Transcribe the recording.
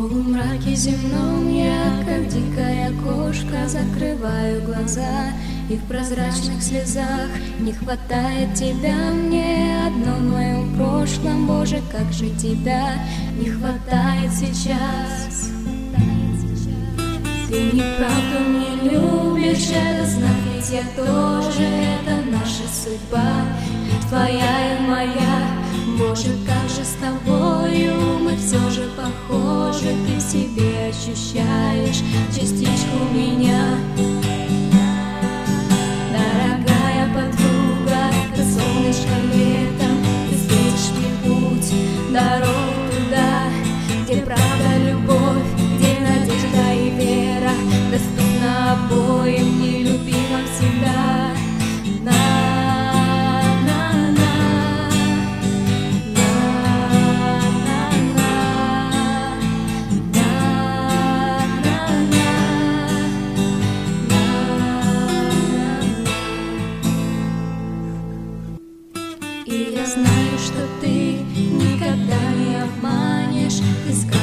мраке земном я, как дикая кошка, закрываю глаза И в прозрачных слезах не хватает тебя мне. Одно в моем прошлом, Боже, как же тебя не хватает сейчас? Ты неправду не любишь, это знак, ведь я тоже, это наша судьба. Твоя и моя, Боже, как возвращаешь частичку меня. Дорогая подруга, ты солнышко летом, ты спишь мне путь, дорогу. И я знаю, что ты никогда не обманешь, ты скажешь.